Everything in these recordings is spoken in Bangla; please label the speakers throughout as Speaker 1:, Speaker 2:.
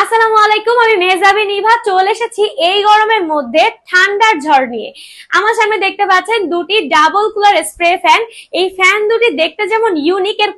Speaker 1: আসসালামু আমি মেহজাবি নিভা চলে এসেছি এই গরমের মধ্যে ঠান্ডার ঝড় নিয়ে। আমার সামনে দেখতে পাচ্ছেন দুটি ডাবল কুলার স্প্রে ফ্যান এই ফ্যান দুটি দেখতে যেমন ইউনিক এর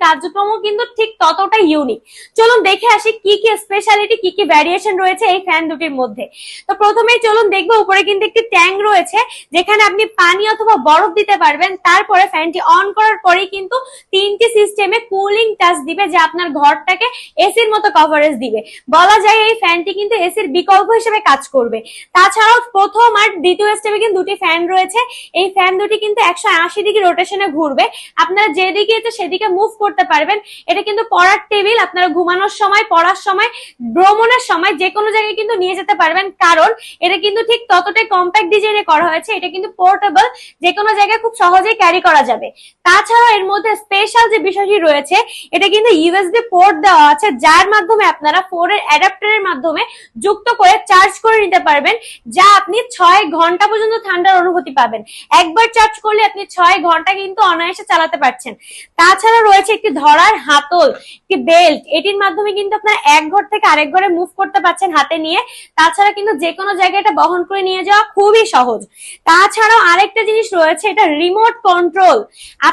Speaker 1: কিন্তু ঠিক ততটাই ইউনিক চলুন দেখে আসি কি কি স্পেশালিটি কি কি ভ্যারিয়েশন রয়েছে এই ফ্যান দুটির মধ্যে। তো প্রথমেই চলুন দেখব, উপরে কিন্তু একটি ট্যাঙ্ক রয়েছে, যেখানে আপনি পানি অথবা বরফ দিতে পারবেন। তারপরে ফ্যানটি অন করার পরেই কিন্তু তিনটি সিস্টেমে কুলিং টাচ দিবে, যা আপনার ঘরটাকে এসির মতো কভারেজ দিবে। বলা যায় এই ফ্যানটি কিন্তু এসির বিকল্প হিসেবে কাজ করবে। তাছাড়াও প্রথম আর দ্বিতীয় স্টেপে কিন্তু দুটি ফ্যান রয়েছে। এই ফ্যান দুটি কিন্তু একশো আশি ডিগ্রি রোটেশনে ঘুরবে। আপনারা যেদিকে ইচ্ছে সেদিকে মুভ করতে পারবেন। এটা কিন্তু পড়ার টেবিল আপনারা ঘুমানোর সময়, পড়ার সময়, ভ্রমণের সময় যে কোনো জায়গায় কিন্তু নিয়ে যেতে পারবেন। কারণ এটা কিন্তু ঠিক ততটাই কম্প্যাক্ট ডিজাইনে করা হয়েছে। এটা কিন্তু পোর্টেবল যে কোনো জায়গায় খুব সহজেই ক্যারি করা যাবে। তাছাড়াও এর মধ্যে স্পেশাল যে বিষয়টি রয়েছে, এটা কিন্তু ইউএসবি পোর্ট দেওয়া আছে, যার মাধ্যমে আপনারা ফোনের অ্যাডাপ্টারের মাধ্যমে যুক্ত করে চার্জ করে নিতে পারবেন, যা আপনি ছয় ঘণ্টা পর্যন্ত ঠান্ডার অনুভূতি পাবেন। একবার চার্জ করলে আপনি ছয় ঘণ্টা কিন্তু অনায়াসে চালাতে পারছেন। তাছাড়া রয়েছে একটি ধরার হাতল, একটি বেল্ট এটির মাধ্যমে কিন্তু আপনারা এক ঘর থেকে আরেক ঘরে মুভ করতে পারছেন হাতে নিয়ে। তাছাড়া কিন্তু যে কোনো জায়গায় এটা বহন করে নিয়ে যাওয়া খুবই সহজ। তাছাড়াও আরেকটা জিনিস রয়েছে, এটা রিমোট কন্ট্রোল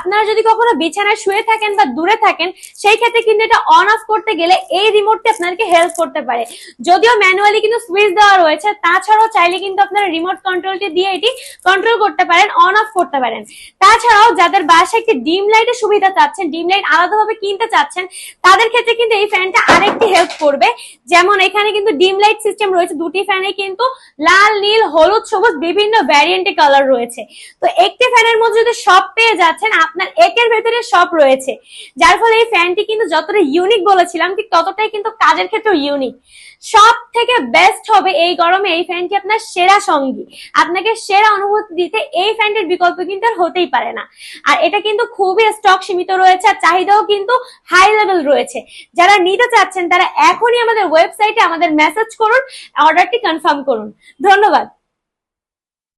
Speaker 1: আপনারা যদি কখনো বিছানায় শুয়ে থাকেন বা দূরে থাকেন, সেই ক্ষেত্রে কিন্তু এটা অন অফ করতে গেলে এই রিমোটটি আপনাদেরকে হেল্প করতে পারে। যদিও ম্যানুয়ালি কিন্তু সুইচ দেওয়া রয়েছে, তাছাড়াও চাইলে কিন্তু আপনারা রিমোট কন্ট্রোলটি দিয়ে এটি কন্ট্রোল করতে পারেন অন অফ করতে পারেন। তাছাড়াও যাদের বাসায় একটি ডিম লাইটের সুবিধা চাচ্ছেন, ডিম লাইট আলাদাভাবে কিনতে চাচ্ছেন, তাদের ক্ষেত্রে কিন্তু এই ফ্যানটা আরেকটি হেল্প করবে। যেমন এখানে কিন্তু ডিম লাইট সিস্টেম রয়েছে, দুটি ফ্যানে কিন্তু লাল, নীল, হলুদ, সবুজ বিভিন্ন ভ্যারিয়েন্টে কালার রয়েছে। তো একটি ফ্যানের মধ্যে যদি সব পেয়ে যাচ্ছেন আপনার একের ভেতরে সব রয়েছে। যার ফলে এই ফ্যানটি কিন্তু যতটা ইউনিক বলেছিলাম, ঠিক ততটাই কিন্তু কাজের ক্ষেত্রে ইউনিক সব থেকে বেস্ট হবে এই গরমে এই ফ্যানটি আপনার সেরা সঙ্গী। আপনাকে সেরা অনুভূতি দিতে এই ফ্যানটির বিকল্প কিন্তু আর হতেই পারে না। আর এটা কিন্তু খুবই স্টক সীমিত রয়েছে আর চাহিদাও কিন্তু হাই লেভেল রয়েছে। যারা নিতে চাচ্ছেন, তারা এখনই আমাদের ওয়েবসাইটে আমাদের মেসেজ করুন অর্ডারটি কনফার্ম করুন। ধন্যবাদ।